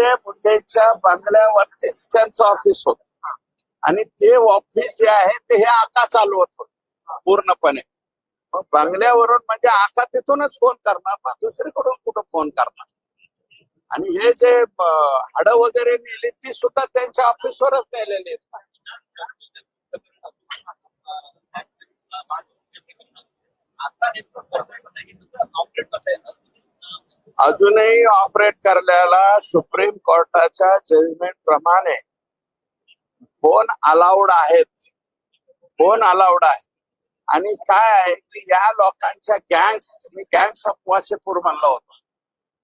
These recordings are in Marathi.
धनंजय मुंडेच्या बंगल्यावरतीच त्यांचं ऑफिस होत. आणि ते ऑफिस जे आहे ते हे आका चालवत होत पूर्णपणे. मग बंगल्यावरून म्हणजे आका तिथूनच फोन करणार ना दुसरीकडून कुठं फोन करणार? आणि हे जे हाड वगैरे नेली ती सुद्धा त्यांच्या ऑफिसवरच नेलेली आहेत. अजूनही ऑपरेट करण्याला सुप्रीम कोर्टाच्या जजमेंट प्रमाणे फोन अलाउड आहेत. फोन अलाउड आहे. आणि काय आहे की या लोकांच्या गँग्स मी गँग्स ऑफ वाशेपूर म्हणलो होतो.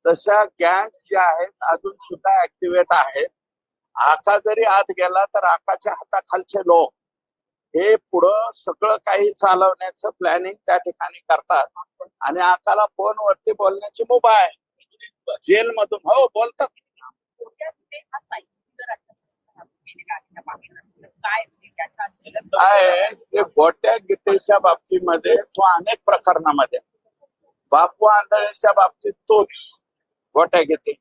तशा गँग्स ज्या आहेत अजून सुद्धा ऍक्टिव्हेट आहेत. आका जरी आत गेला तर आकाच्या हाताखालचे लोक. हे पुढं सगळं काही चालवण्याचं प्लॅनिंग त्या ठिकाणी करतात. आणि आकाला फोनवरती बोलण्याची मुभा आहे. जेल मधून हो बोलतात. काय ते गोट्या गीतेच्या बाबतीमध्ये तो अनेक प्रकरणामध्ये बापू आंधळेच्या बाबतीत तोच गोट्या गीते.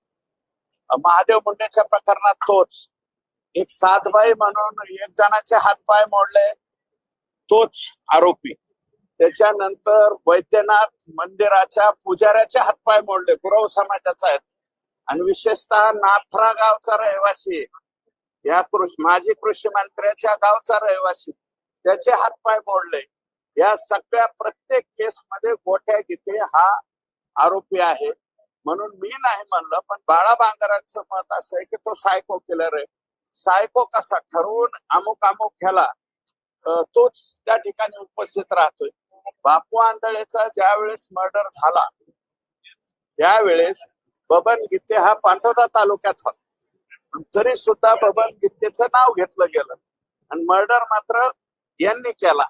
महादेव मुंडेच्या प्रकरणात तोच. एक सातबाई म्हणून एक जणाचे हातपाय मोडले तोच आरोपी. त्याच्यानंतर वैद्यनाथ मंदिराच्या पुजाऱ्याचे हातपाय मोडले गुरव समाजाचा आहेत आणि विशेषतः नाथरा गावचा रहिवासी या कृषी माजी कृषी मंत्र्याच्या गावचा रहिवासी त्याचे हातपाय मोडले. या सगळ्या प्रत्येक केसमध्ये गोठ्या गीते हा आरोपी आहे. म्हणून मी नाही म्हणलं पण बाळा बांगरांचं मत असं आहे की तो सायको किलर आहे. सायको कसा ठरवून अमुक अमुक ह्याला तोच त्या ठिकाणी उपस्थित राहतोय. बापू आंधळेचा ज्या वेळेस मर्डर झाला त्यावेळेस बबन गीते हा पाठोदा तालुक्यात होता. तरी सुद्धा बबन गीतेचं नाव घेतलं गेलं. आणि मर्डर मात्र यांनी केला.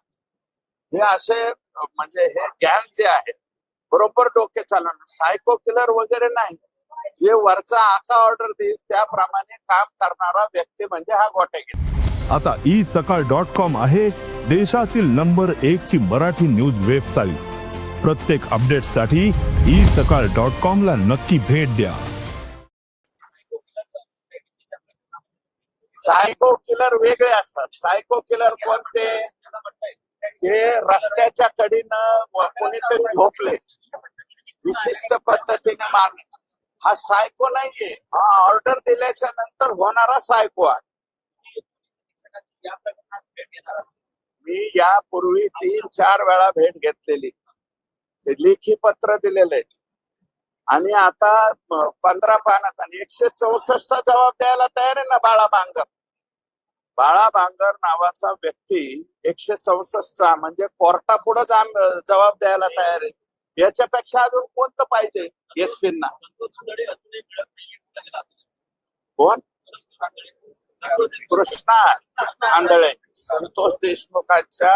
हे असे म्हणजे हे गॅंग जे आहे बरोबर डोके चालवणं सायको किलर वगैरे नाही. जे वरचा आता ऑर्डर देईल त्याप्रमाणे काम करणारा व्यक्ती म्हणजे हा गोटे आता ई सकाळ डॉट कॉम आहे. देशातील नंबर एक ची मराठी न्यूज वेबसाईट. प्रत्येक अपडेटसाठी ई सकाळ डॉट कॉम ला नक्की भेट द्या. सायको किलर वेगळे असतात. सायको किलर कोणते? ते रस्त्याच्या कडीनं कोणीतरी झोपले. विशिष्ट पद्धतीने मार हा सायको नाहीये. हा ऑर्डर दिल्याच्या नंतर होणारा सायको आहे. मी यापूर्वी तीन चार वेळा भेट घेतलेली. लेखी पत्र दिलेले. आणि आता पंधरा पानात आणि एकशे चौसष्टचा जबाब द्यायला तयार आहे ना बाळा बांगर बाळा बांगर नावाचा व्यक्ती एकशे चौसष्टचा म्हणजे कोर्टा पुढे जबाब द्यायला तयार आहे. याच्यापेक्षा अजून कोणतं पाहिजे एसपींना कोण? कृष्णा आंधळे. संतोष देशमुखांच्या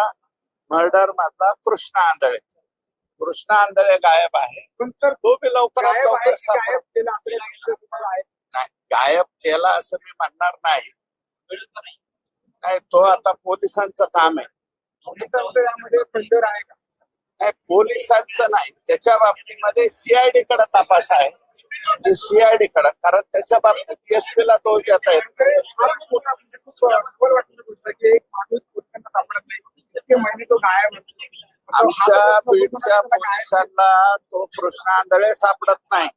मर्डर मधला कृष्णा आंधळे कृष्णा आंधळे गायब आहे. पण सर तो बी लवकरात लवकर. गायब केला असं मी म्हणणार नाही. नाही तो आता पोलिसांचं काम आहे. नाही पोलिसांचं नाही. त्याच्या बाबतीमध्ये सीआयडी कडे तपास आहे. सीआयडी कडे कारण त्याच्या बाबतीत एसपी ला देता येत हा मोठा म्हणजे खूप अव्वल वाटणारी गोष्ट आहे की एक माणूस पोलिसांना सापडत नाही इतके महिने तो गायब असतो. असं आमच्या हा तो बीडच्या पोलिसांना तो कृष्ण आंधळे सापडत नाही.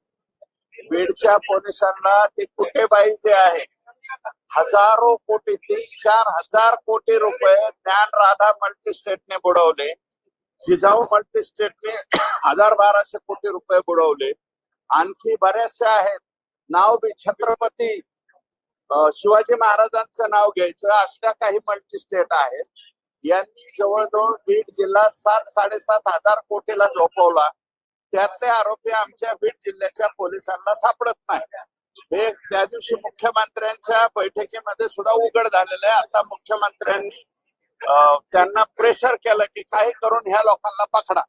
बीडच्या पोलिसांना ते कुठेबाई जे आहे हजारो कोटी तीन चार हजार कोटी रुपये ज्ञान राधा मल्टीस्टेटने बुडवले. जिजाऊ मल्टीस्टेटने हजार बाराशे कोटी रुपये बुडवले. आणखी बरेचसे आहेत. नाव बी छत्रपती शिवाजी महाराजांचं नाव घ्यायचं अशा काही मल्टीस्टेट आहेत. यांनी जवळजवळ बीड जिल्हा सात साडेसात हजार कोटीला झोपवला. त्यातले आरोपी आमच्या बीड जिल्ह्याच्या पोलिसांना सापडत नाही. हे त्या दिवशी मुख्यमंत्र्यांच्या बैठकीमध्ये सुद्धा उघड झालेलं आहे. आता मुख्यमंत्र्यांनी त्यांना प्रेशर केलं की काही करून ह्या लोकांना पकडा.